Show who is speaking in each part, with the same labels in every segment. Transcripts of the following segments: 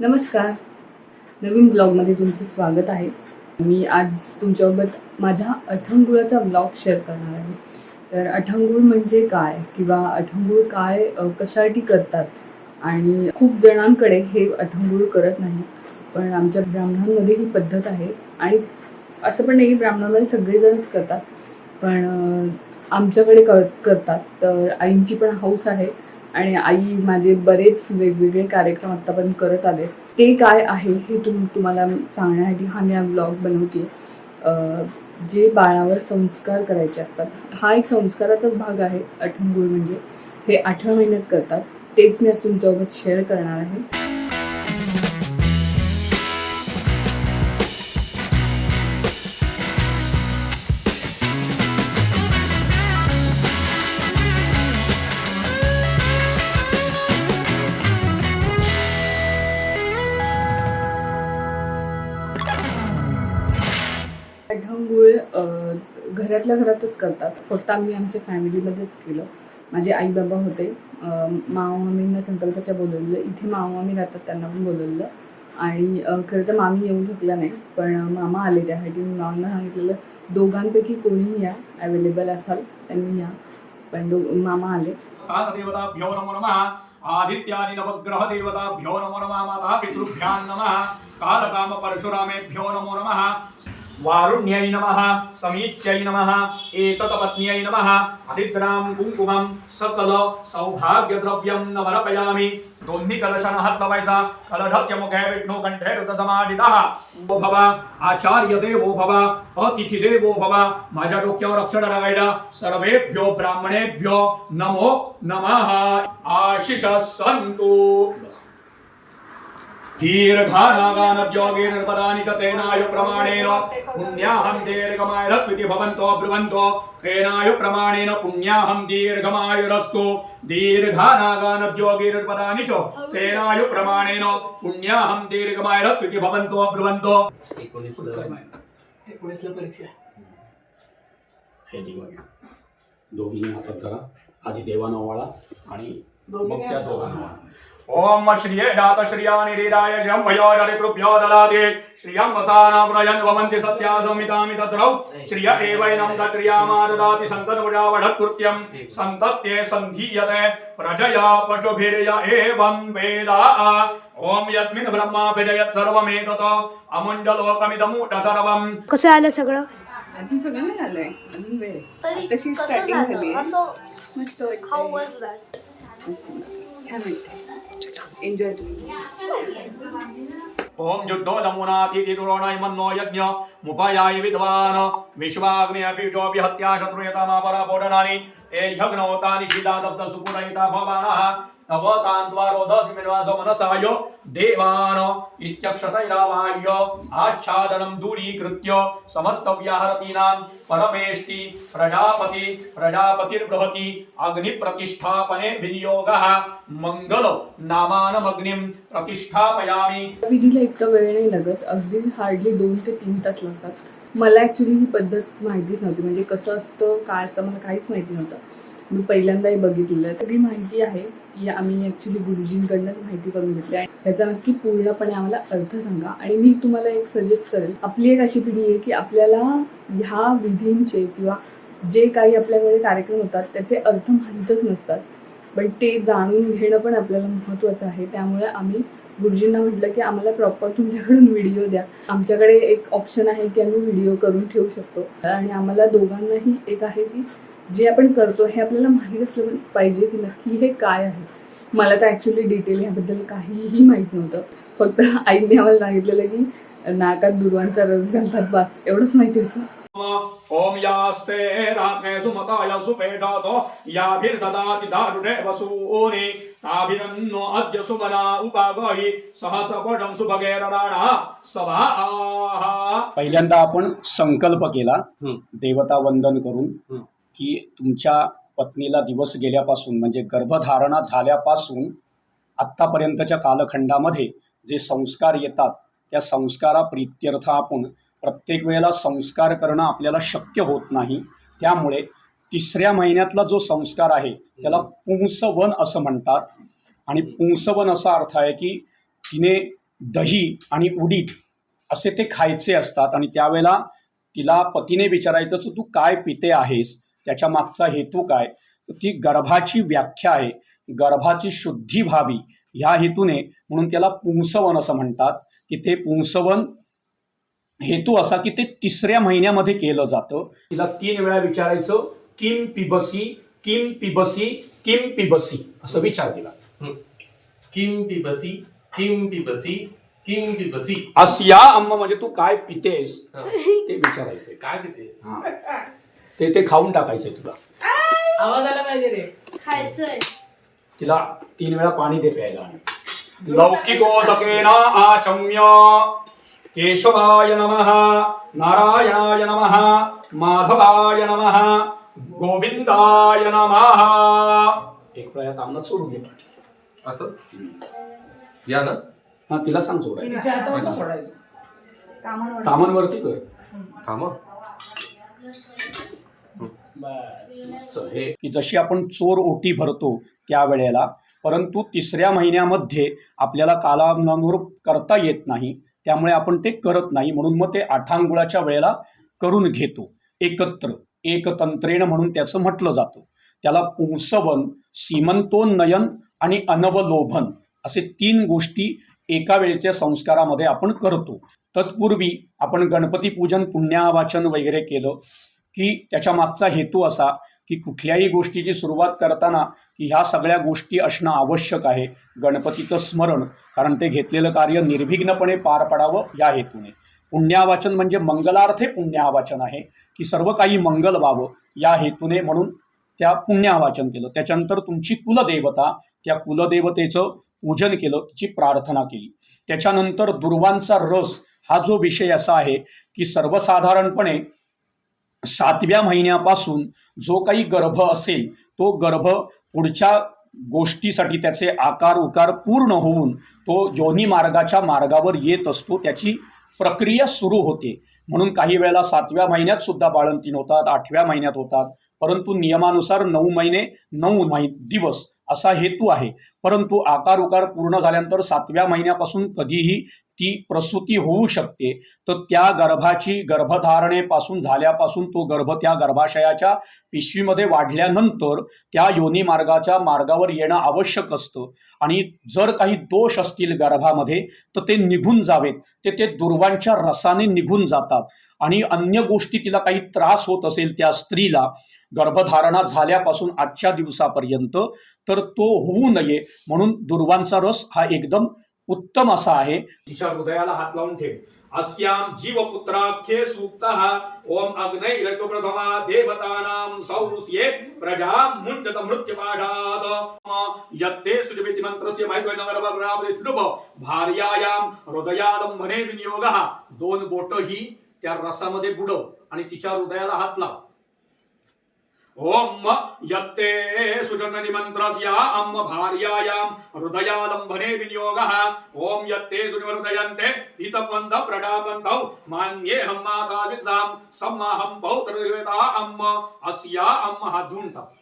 Speaker 1: नमस्कार. नवीन ब्लॉगमध्ये तुमचं स्वागत आहे. मी आज तुमच्यासोबत माझ्या अठंगुळाचा ब्लॉग शेअर करणार आहे. तर अठंगुळ म्हणजे काय किंवा अठंगुळ काय कशासाठी करतात? आणि खूप जणांकडे हे अठंगुळ करत नाही पण आमच्या ब्राह्मणांमध्ये ही पद्धत आहे. आणि असं पण नाही की ब्राह्मणांमध्ये सगळेजणच करतात. पण आमच्याकडे कर करतात. तर आईंची पण हौस आहे. आणि आई माझे बरेच वेगवेगळे कार्यक्रम आत्तापर्यंत करत आले. ते काय आहे हे तुम तुम्हाला सांगण्यासाठी हा मी ब्लॉग बनवते जे बाळावर संस्कार करायचे असतात. हा एक संस्काराचाच भाग आहे अठंगुळ म्हणजे. हे आठव्या महिन्यात करतात. तेच मी आज तुमच्यासोबत शेअर करणार आहे. घरातल्या घरातच करतात. फक्त आम्ही आमच्या फॅमिलीमध्येच केलं. माझे आई बाबा होते. अ, मामामींना संकल्पाच्या बोलवलेलं. इथे मामामी राहतात त्यांना पण बोलवलं आणि खरं तर मामी येऊ शकला नाही पण मामा आले त्यासाठी मी मामांना सांगितलेलं दोघांपैकी कोणीही या. अवेलेबल असाल त्यांनी या. पण दो मामा आले.
Speaker 2: देवताभ्यो नमो नमः. आदित्यादि नवग्रह देवताभ्यो नमो नमः. माता पितृभ्यां नमः. कालकाम परशुरामेभ्यो नमो नमः. వారుణ్యై నమ సమీచ్యై నమ ఏతతపత్న్యై నమ హరిద్రాం కుంకుమం సకల సౌభాగ్య ద్రవ్యం నవరపయామి దొన్ని కలశన హత్తవైస కలఢత్య ముఖే విష్ణు కంఠే రుతసమాడిత ఓ భవ ఆచార్య దేవో భవ అతిథి దేవో భవ మజ డోక్యో రక్షణ రవైడ సర్వేభ్యో బ్రాహ్మణేభ్యో నమో నమః ఆశిష సంతు నమస్కారం तेनायु प्रमाणेन पुण्याहं दीर्घमायुरत्विति भवन्तो ब्रुवन्तो तेनायु प्रमाणेन पुण्याहं दीर्घमायुरस्तु। दीर्घानागानद्योगीर्पदानि च तेनायु प्रमाणेन पुण्याहं दीर्घमायुरत्विति भवन्तो ब्रुवन्तो.
Speaker 3: हे दोघींनी हातात धरा. आधी देवानं ओवाळा आणि मग त्या दोघांना.
Speaker 2: ओम श्रिये दात श्रियानिरीराय जं भयो दरितृभ्यो ददाति श्रियं वसाना प्रयन् भवन्ति सत्यासमितामि तद्रौ। श्रिय एवैनं तत्रियामा ददाति सन्तनुजावढत्कृत्यं। सन्तत्ये सन्धीयते प्रजया पशुभिर्य एवं वेदा। ओम यस्मिन् ब्रह्मा विजयत् सर्वमेतत् अमुण्डलोकमिदमूढ सर्वम्
Speaker 4: कसं आलं सगळं?
Speaker 1: अजून सगळं नाही आलंय. अजून वेळ. तशी
Speaker 5: कसं
Speaker 1: स्टार्टिंग
Speaker 5: झालं?
Speaker 1: मस्त
Speaker 5: हाऊ. वॉज दॅट
Speaker 1: छान एन्जॉय तुम्ही
Speaker 2: ओम जुद्धो नमुनातिथि मन्नो यज्ञ मुपयाय विद्वान विश्वाग्नि अपीठोऽपि हत्या शत्रुयतामापरा बोधनानि ए यज्ञोतानि शिलादब्ध सुपुरयिता भवानः तव तान्त्वारोधसि देवान इत्यक्षतैरावाह्य आच्छादनं दूरीकृत्य समस्तव्याहरतीनां परमेष्टि प्रजापति प्रजापतिर्बृहति अग्निप्रतिष्ठापने विनियोगः। मङ्गलो नामानमग्निं प्रतिष्ठापयामि।
Speaker 1: विधीला इतका वेळ नाही लागत अगदी हार्डली दोन ते तीन तास लागतात. मला ॲक्च्युली ही पद्धत माहितीच नव्हती. म्हणजे कसं असतं काय असतं मला काहीच माहिती नव्हतं. मी पहिल्यांदाही बघितलेलं. तरी माहिती आहे की आम्ही ॲक्च्युली गुरुजींकडनंच माहिती करून घेतली आणि त्याचा नक्की पूर्णपणे आम्हाला अर्थ सांगा. आणि मी तुम्हाला एक सजेस्ट करेल. आपली एक अशी पिढी आहे की आपल्याला ह्या विधींचे किंवा जे काही आपल्याकडे कार्यक्रम होतात त्याचे अर्थ माहीतच नसतात. पण ते जाणून घेणं पण आपल्याला महत्त्वाचं आहे. त्यामुळे आम्ही गुरुजींना म्हटलं की आम्हाला प्रॉपर तुमच्याकडून व्हिडिओ द्या. आमच्याकडे एक ऑप्शन आहे की आम्ही व्हिडिओ करून ठेवू शकतो. आणि आम्हाला दोघांनाही एक आहे की जे आपण करतो हे आपल्याला माहीत असलं पण पाहिजे की नक्की हे काय आहे. मला तर ॲक्च्युली डिटेल ह्याबद्दल काहीही माहीत नव्हतं. फक्त आईने आम्हाला सांगितलेलं की नाकात दुर्वांचा रस घालतात बस. एवढंच माहिती होतं.
Speaker 2: ओम यास्ते रात्रे सुमताय सुपेटातो याभिर्ददाति दारुणे वसूनि ताभिरन्नो अद्य सुमना उपागहि सहस्रपटं सुभगेरराणा सभा
Speaker 3: पहिल्यांदा आपण संकल्प केला. देवता वंदन करून. की तुमच्या पत्नीला दिवस गेल्यापासून म्हणजे गर्भधारणा झाल्यापासून आत्तापर्यंतच्या कालखंडामध्ये जे संस्कार येतात त्या संस्कारा प्रित्यर्थ आपण प्रत्येक वेळेला संस्कार करणं आपल्याला शक्य होत नाही. त्यामुळे तिसऱ्या महिन्यातला जो संस्कार आहे त्याला पुंसवन असं म्हणतात. आणि पुंसवन असा अर्थ आहे की तिने
Speaker 2: दही आणि उडीद असे ते खायचे असतात आणि त्यावेळेला तिला पतीने विचारायचं तर तू काय पिते आहेस? त्याच्या मागचा हेतू काय? तर ती गर्भाची व्याख्या आहे. गर्भाची शुद्धी व्हावी ह्या हेतूने म्हणून त्याला पुंसवन असं म्हणतात. की ते पुंसवन हेतू असा की ते तिसऱ्या महिन्यामध्ये केलं जातं. तिला तीन वेळा विचारायचं किम पिबसी किम पिबसी किम पिबसी असं विचार तिला.
Speaker 3: किम पिबसी किम पिबसी किम पिबसी
Speaker 2: अस्या अम्म म्हणजे तू काय पितेस. ते विचारायचे
Speaker 3: काय पिते
Speaker 2: हा. ते ते खाऊन टाकायचे तुला.
Speaker 6: आवाज आला पाहिजे रे.
Speaker 7: खायचंय.
Speaker 2: तिला तीन वेळा पाणी दे प्यायला.
Speaker 5: लौकिकोदकेन आचम्य. केशवाय नमः नारायणाय नमः माधवाय नमः गोविंदाय नमः।
Speaker 2: एक वेळा तांबडा सोडून घे.
Speaker 3: असं? या ना?
Speaker 2: हा तिला सांग सोडायला
Speaker 6: तिच्या हातावर सोडायचं.
Speaker 2: तामांवरती कर.
Speaker 3: थांबा
Speaker 2: हे. की जशी आपण चोर ओटी भरतो त्यावेळेला परंतु तिसऱ्या महिन्यामध्ये आपल्याला कालानुरूप करता येत नाही. त्यामुळे आपण ते करत नाही म्हणून मग ते आठांगुळाच्या वेळेला करून घेतो. एकत्र एकतंत्रेण म्हणून त्याचं म्हटलं जातं. त्याला पुंसवन सीमंतोन्नयन आणि अनवलोभन असे तीन गोष्टी एका वेळेच्या संस्कारामध्ये आपण करतो. तत्पूर्वी आपण गणपती पूजन पुण्यावाचन वगैरे केलं की त्याच्या मागचा हेतू असा की कुठल्याही गोष्टीची सुरुवात करताना की ह्या सगळ्या गोष्टी असणं आवश्यक आहे. गणपतीचं स्मरण कारण ते घेतलेलं कार्य निर्विघ्नपणे पार पडावं या हेतूने. पुण्यावाचन म्हणजे मंगलार्थे पुण्यावाचन आहे की सर्व काही मंगल व्हावं या हेतूने म्हणून त्या पुण्यावाचन केलं. त्याच्यानंतर तुमची कुलदेवता त्या कुलदेवतेचं पूजन केलं तिची प्रार्थना केली. त्याच्यानंतर दुर्वांचा रस हा जो विषय असा आहे की सर्वसाधारणपणे सातव्या महिन्यापासून जो काही गर्भ असेल तो गर्भ पुढच्या गोष्टीसाठी त्याचे आकार उकार पूर्ण होऊन तो योनी मार्गाच्या मार्गावर येत असतो त्याची प्रक्रिया सुरू होते. म्हणून काही वेळेला सातव्या महिन्यात सुद्धा बाळंतीण होतात आठव्या महिन्यात होतात. परंतु नियमानुसार नऊ महिने नऊ महि दिवस असा हेतू आहे. परंतु आकार उकार पूर्ण झाल्यानंतर सातव्या महिन्यापासून कधीही ती प्रसूती होऊ शकते. तर त्या गर्भाची गर्भधारणेपासून झाल्यापासून तो गर्भ त्या गर्भाशयाच्या पिशवीमध्ये वाढल्यानंतर त्या योनी मार्गाच्या मार्गावर येणं आवश्यक असतं. आणि जर काही दोष असतील गर्भामध्ये तर ते निघून जावेत. ते ते दुर्वांच्या रसाने निघून जातात. आणि अन्य गोष्टी तिला काही त्रास होत असेल त्या स्त्रीला गर्भधारणा झाल्यापासून आजच्या दिवसापर्यंत तर तो होऊ नये म्हणून दुर्वांचा रस हा एकदम उत्तम असा आहे.
Speaker 5: तिच्या हृदयाला हात लावून ठेव. अस्याम जीवपुत्राख्ये सूक्तः ओम अग्नय प्रथमा देवतानां सौरुष्ये प्रजा मुञ्चत मृत्युपाठात्। यत्ते सुजमिति मंत्रस्य माहिती नगरभरावृत्लुभ भार्यायां हृदयालंबने विनियोगः। दोन बोट ही त्या रसामध्ये बुडव आणि तिच्या हृदयाला हात लाव. ओम यत्ते सुजननि मंत्रस्य अम्म भार्यायां हृदयालंबने विनियोगः ओम यत्ते सुनिवृदयन्ते हितपन्थ प्रडापन्तौ मान्ये हम माता विद्यां सम्माहं पौत्रदेवता अम्म अस्या अम्म हात धुवून टाक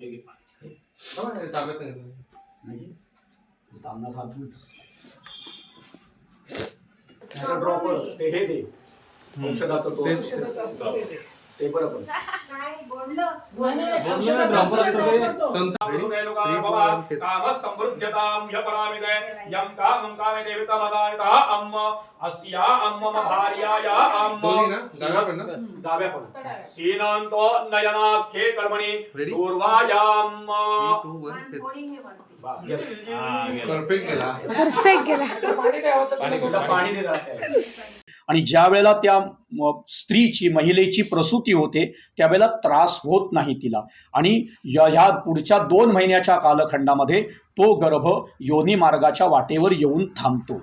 Speaker 2: हे घे.
Speaker 3: ताब्यात नाही.
Speaker 2: नाही? तांदळात हात धुवून टाक. त्याचं dropper, ते हे दे औषधाचं तो ते बरं पण
Speaker 5: काम समृद्धतां ह्यपरामिते यं कामं कामे देवतामदानितः अम्म अस्या अम्म मम भार्याया
Speaker 3: दोन्ही ना
Speaker 5: अम्म
Speaker 3: डाव्या पण ना
Speaker 5: डाव्या पण सीनंतो नयनाख्ये कर्मणि
Speaker 3: Ready?
Speaker 5: दूर्वायाम्।
Speaker 3: टू वन
Speaker 5: बस, घे.
Speaker 3: परफेक्ट गेला
Speaker 7: परफेक्ट गेला
Speaker 6: पाणी काय होतं
Speaker 3: पाणी
Speaker 5: तुला पाणी दे जरा त्याला.
Speaker 2: आणि ज्या वेळेला त्या स्त्रीची महिलेची प्रसूती होते त्यावेळेला त्रास होत नाही तिला. आणि ह्या पुढच्या दोन महिन्याच्या कालखंडामध्ये तो गर्भ योनी मार्गाच्या वाटेवर येऊन थांबतो.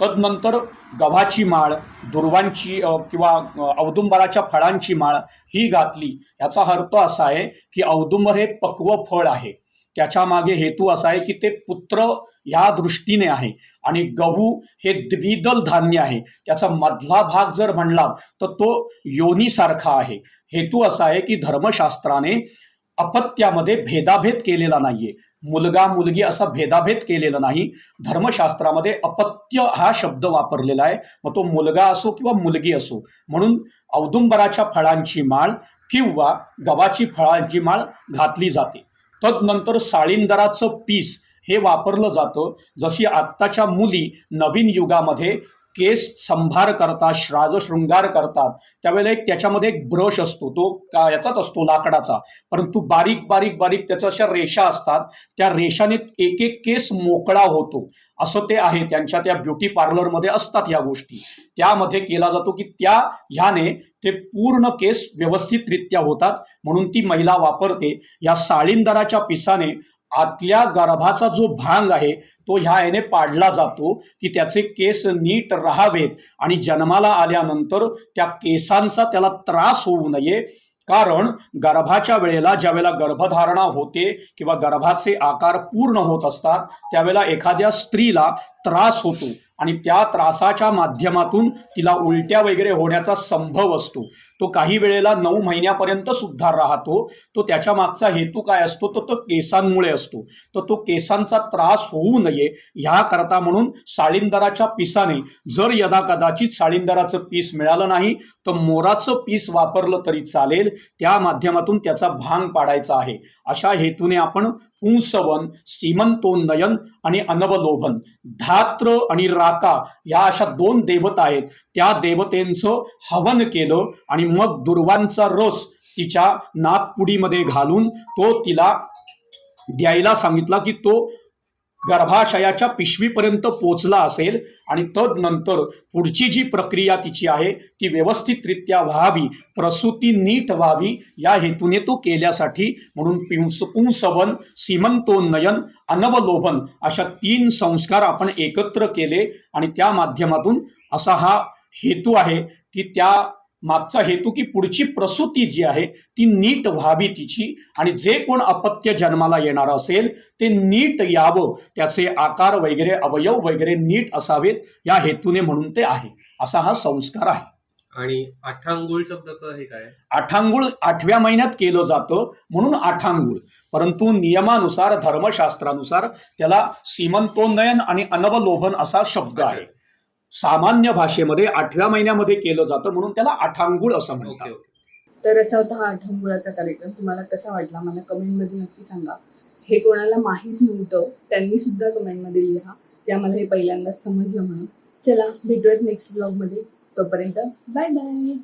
Speaker 2: तदनंतर गव्हाची माळ दुर्वांची किंवा औदुंबराच्या फळांची माळ ही घातली. याचा अर्थ असा आहे की औदुंबर हे पक्व फळ आहे. त्याच्यामागे हेतू असा आहे की ते पुत्र या दृष्टीने आहे. आणि गहू हे द्विदल धान्य आहे. त्याचा मधला भाग जर म्हणला तर तो योनीसारखा आहे. हेतू असा आहे की धर्मशास्त्राने अपत्यामध्ये भेदाभेद केलेला नाहीये. मुलगा मुलगी असा भेदाभेद केलेला नाही. धर्मशास्त्रामध्ये अपत्य हा शब्द वापरलेला आहे. मग तो मुलगा असो किंवा मुलगी असो. म्हणून औदुंबराच्या फळांची माळ किंवा गव्हाची फळांची माळ घातली जाते. तदनंतर साळींदराचं पीस हे वापरलं जातं. जशी आत्ताच्या मुली नवीन युगामध्ये केस संभार करतात श्राज शृंगार करतात. त्यावेळेला एक त्याच्यामध्ये एक ब्रश असतो. तो का याचाच असतो लाकडाचा. परंतु बारीक बारीक बारीक त्याच्या अशा रेषा असतात. त्या रेषाने एक एक केस मोकळा होतो. असं ते आहे. त्यांच्या त्या ब्युटी पार्लरमध्ये असतात या गोष्टी. त्यामध्ये केला जातो की त्या ह्याने ते पूर्ण केस व्यवस्थितरित्या होतात. म्हणून ती महिला वापरते. या साळींदराच्या पिसाने आतल्या गर्भाचा जो भांग आहे तो ह्या याने पाडला जातो की त्याचे केस नीट राहावेत आणि जन्माला आल्यानंतर त्या केसांचा त्याला त्रास होऊ नये. कारण गर्भाच्या वेळेला ज्या वेळेला गर्भधारणा होते किंवा गर्भाचे आकार पूर्ण होत असतात त्यावेळेला एखाद्या स्त्रीला त्रास होतो. आणि त्या त्रासाच्या माध्यमातून तिला उलट्या वगैरे होण्याचा संभव असतो. तो काही वेळेला नऊ महिन्यापर्यंत सुद्धा राहतो. तो त्याच्या मागचा हेतू काय असतो? तर तो केसांमुळे असतो. तर तो केसांचा त्रास होऊ नये ह्याकरता म्हणून साळींदराच्या पिसाने जर यदा कदाचित साळींदराचं पीस मिळालं नाही तर मोराचं पीस वापरलं तरी चालेल. त्या माध्यमातून त्याचा भांग पाडायचा आहे. अशा हेतूने आपण पुंसवन सीमंतोन्नयन आणि अनवलोभन. धात्र आणि राका या अशा दोन देवता आहेत. त्या देवतेंचं हवन केलं आणि मग दुर्वांचा रस तिच्या नागपुडीमध्ये घालून तो तिला द्यायला सांगितला की तो गर्भाशयाच्या पिशवीपर्यंत पोचला असेल आणि तदनंतर पुढची जी प्रक्रिया तिची आहे ती व्यवस्थितरित्या व्हावी प्रसूती नीट व्हावी या हेतूने तो केल्यासाठी म्हणून पिंस पुंसवन सीमंतोन्नयन अनवलोभन अशा तीन संस्कार आपण एकत्र केले आणि त्या माध्यमातून असा हा हेतू आहे की त्या मागचा हेतू की पुढची प्रसूती जी आहे ती नीट व्हावी तिची. आणि जे कोण अपत्य जन्माला येणार असेल ते नीट यावं. त्याचे आकार वगैरे अवयव वगैरे नीट असावेत या हेतूने म्हणून ते आहे. असा हा संस्कार आहे.
Speaker 3: आणि अठ्ठांगुळ शब्दाचं हे काय?
Speaker 2: आठांगुळ आठव्या महिन्यात केलं जातं म्हणून आठांगुळ. परंतु नियमानुसार धर्मशास्त्रानुसार त्याला सीमंतोन्नयन आणि अनवलोभन असा शब्द आहे. सामान्य भाषेमध्ये आठव्या महिन्यामध्ये केलं जातं म्हणून त्याला आठांगुळ असं म्हणतात.
Speaker 1: तर असा होता हा आठवड्याचा कार्यक्रम. तुम्हाला कसा वाटला? मला कमेंटमध्ये नक्की सांगा. हे कोणाला माहीत नव्हतं त्यांनी सुद्धा कमेंटमध्ये लिहा. की आम्हाला हे पहिल्यांदाच समजलं म्हणून. चला भेटूयात नेक्स्ट ब्लॉगमध्ये तोपर्यंत बाय बाय